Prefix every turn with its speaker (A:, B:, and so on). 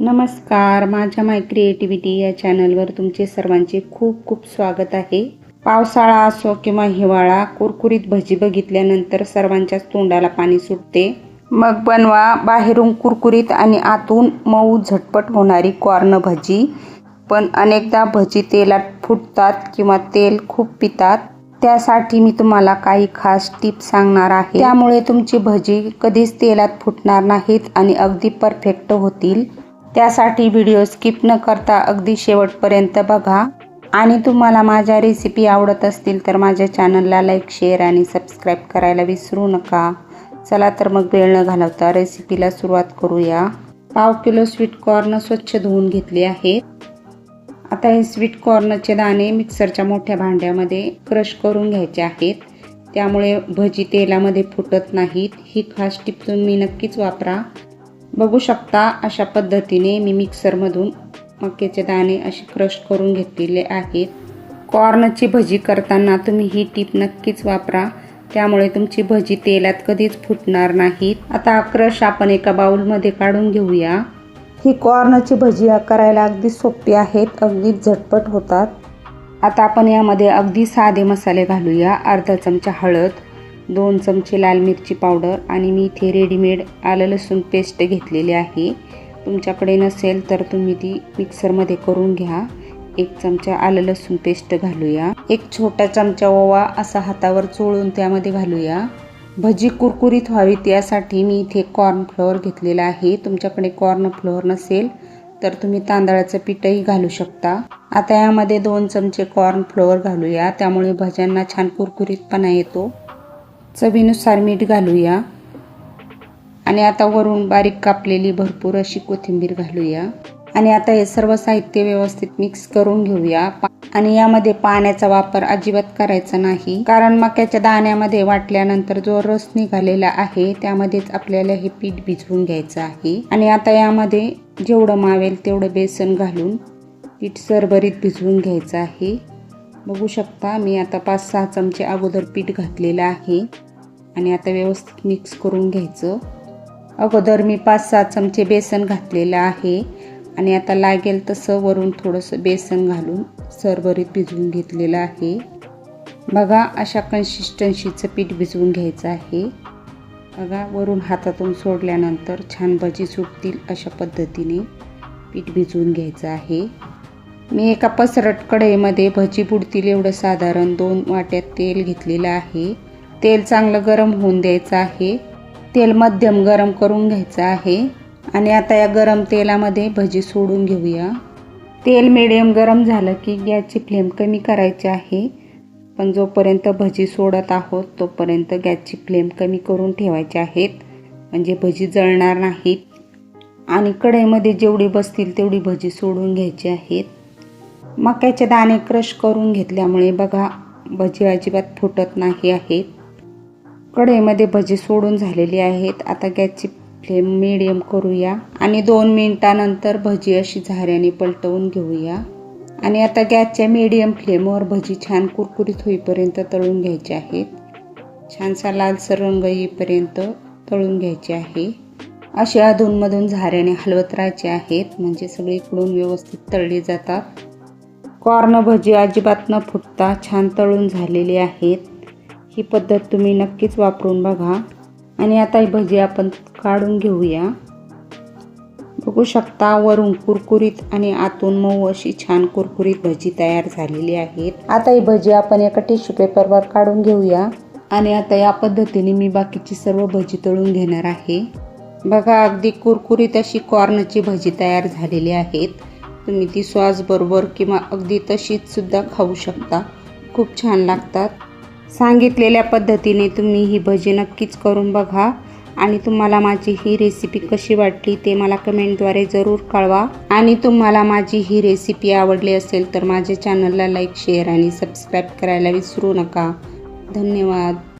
A: नमस्कार माझ्या माय क्रिएटिव्हिटी या चॅनलवर तुमचे सर्वांचे खूप खूप स्वागत आहे. पावसाळा असो किंवा हिवाळा कुरकुरीत भजी बघितल्यानंतर सर्वांच्याच तोंडाला पाणी सुटते. मग बनवा बाहेरून कुरकुरीत आणि आतून मऊ झटपट होणारी कॉर्न भजी. पण अनेकदा भजी तेलात फुटतात किंवा तेल खूप पितात. त्यासाठी मी तुम्हाला काही खास टिप्स सांगणार आहे. त्यामुळे तुमची भजी कधीच तेलात फुटणार नाहीत आणि अगदी परफेक्ट होतील. त्यासाठी व्हिडिओ स्किप न करता अगदी शेवटपर्यंत बघा. आणि तुम्हाला माझ्या रेसिपी आवडत असतील तर माझ्या चॅनलला लाईक शेअर आणि सबस्क्राईब करायला विसरू नका. चला तर मग वेळ न घालवता रेसिपीला सुरुवात करूया. पाव किलो स्वीट कॉर्न स्वच्छ धुवून घेतले आहेत आता हे स्वीट कॉर्नचे दाणे मिक्सरच्या मोठ्या भांड्यामध्ये क्रश करून घ्यायचे आहेत. त्यामुळे भजी तेलामध्ये फुटत नाहीत. ही खास टिप तुम्ही नक्कीच वापरा. बघू शकता अशा पद्धतीने मी मिक्सरमधून मक्याचे दाणे असे क्रश करून घेतलेले आहेत. कॉर्नची भजी करताना तुम्ही ही टीप नक्कीच वापरा. त्यामुळे तुमची भजी तेलात कधीच फुटणार नाहीत. आता क्रश आपण एका बाउलमध्ये काढून घेऊया. ही कॉर्नची भजी करायला अगदी सोपी आहेत. अगदी झटपट होतात. आता आपण यामध्ये अगदी साधे मसाले घालूया. अर्धा चमचा हळद दोन चमचे लाल मिरची पावडर आणि मी इथे रेडीमेड आलं लसूण पेस्ट घेतलेली आहे. तुमच्याकडे नसेल तर तुम्ही ती मिक्सरमध्ये करून घ्या. एक चमचा आलं लसूण पेस्ट घालूया. एक छोटा चमचा ओवा असा हातावर चोळून त्यामध्ये घालूया. भजी कुरकुरीत व्हावी यासाठी मी इथे कॉर्नफ्लोअर घेतलेला आहे. तुमच्याकडे कॉर्न फ्लोअर नसेल तर तुम्ही तांदळाचं पीठही घालू शकता. आता यामध्ये दोन चमचे कॉर्न फ्लोअर घालूया. त्यामुळे भज्यांना छान कुरकुरीतपणा येतो. चवीनुसार मीठ घालूया. आणि आता वरून बारीक कापलेली भरपूर अशी कोथिंबीर घालूया. आणि आता हे सर्व साहित्य व्यवस्थित मिक्स करून घेऊया. आणि यामध्ये पाण्याचा वापर अजिबात करायचा नाही. कारण मक्याच्या दाण्यामध्ये वाटल्यानंतर जो रस निघालेला आहे त्यामध्येच आपल्याला हे पीठ भिजवून घ्यायचं आहे. आणि आता यामध्ये जेवढं मावेल तेवढं बेसन घालून पीठ सरभरीत भिजवून घ्यायचं आहे. बघू शकता मी आता पाच सहा चमचे अगोदर पीठ घातलेलं आहे. आणि आता व्यवस्थित मिक्स करून घ्यायचं. अगोदर मी पाच सहा चमचे बेसन घातलेलं आहे. आणि आता लागेल तसं वरून थोडंसं बेसन घालून सरभरीत भिजवून घेतलेलं आहे. बघा अशा कन्सिस्टन्सीचं पीठ भिजवून घ्यायचं आहे. बघा वरून हातातून सोडल्यानंतर छान भजी सुटतील अशा पद्धतीने पीठ भिजवून घ्यायचं आहे. मी एका पसरट कढईमध्ये भजी बुडतील एवढं साधारण दोन वाट्यात तेल घेतलेलं आहे. तेल चांगलं गरम होऊन द्यायचं आहे. तेल मध्यम गरम करून घ्यायचं आहे. आणि आता या गरम तेलामध्ये भजी सोडून घेऊया. तेल मिडियम गरम झालं की गॅसची फ्लेम कमी करायची आहे. पण जोपर्यंत भजी सोडत आहोत तोपर्यंत गॅसची फ्लेम कमी करून ठेवायची आहेत. म्हणजे भजी जळणार नाहीत. आणि कढईमध्ये जेवढी बसतील तेवढी भजी सोडून घ्यायची आहेत. मक्याचे दाणे क्रश करून घेतल्यामुळे बघा भजी अजिबात फुटत नाही आहेत. कढईमध्ये भजी सोडून झालेली आहेत. आता गॅसची फ्लेम मिडियम करूया. आणि दोन मिनिटानंतर भजी अशी झाऱ्याने पलटवून घेऊया. आणि आता गॅसच्या मिडियम फ्लेमवर भजी छान कुरकुरीत होईपर्यंत तळून घ्यायचे आहेत. छानसा लालसर रंग येईपर्यंत तळून घ्यायचे आहे. असे अधूनमधून झाऱ्याने हलवत राहायचे आहेत. म्हणजे सगळीकडून व्यवस्थित तळली जातात. कॉर्न भजी अजिबात न फुटता छान तळून झालेली आहेत. ही पद्धत तुम्ही नक्कीच वापरून बघा. आणि आता ही भजी आपण काढून घेऊया. बघू शकता वरून कुरकुरीत आणि आतून मऊ अशी छान कुरकुरीत भजी तयार झालेली आहेत. आता ही भजी आपण एका टिश्यू पेपरवर काढून घेऊया. आणि आता या पद्धतीने मी बाकीची सर्व भजी तळून घेणार आहे. बघा अगदी कुरकुरीत अशी कॉर्नची भजी तयार झालेली आहेत. तुम्ही ती सॉसबरोबर किंवा अगदी तशीच सुद्धा खाऊ शकता. खूप छान लागतात. सांगितलेल्या पद्धतीने तुम्ही ही भजी नक्कीच करून बघा. आणि तुम्हाला माझी ही रेसिपी कशी वाटली ते मला कमेंटद्वारे जरूर कळवा. आणि तुम्हाला माझी ही रेसिपी आवडली असेल तर माझ्या चॅनलला लाईक शेअर आणि सबस्क्राईब करायला विसरू नका. धन्यवाद.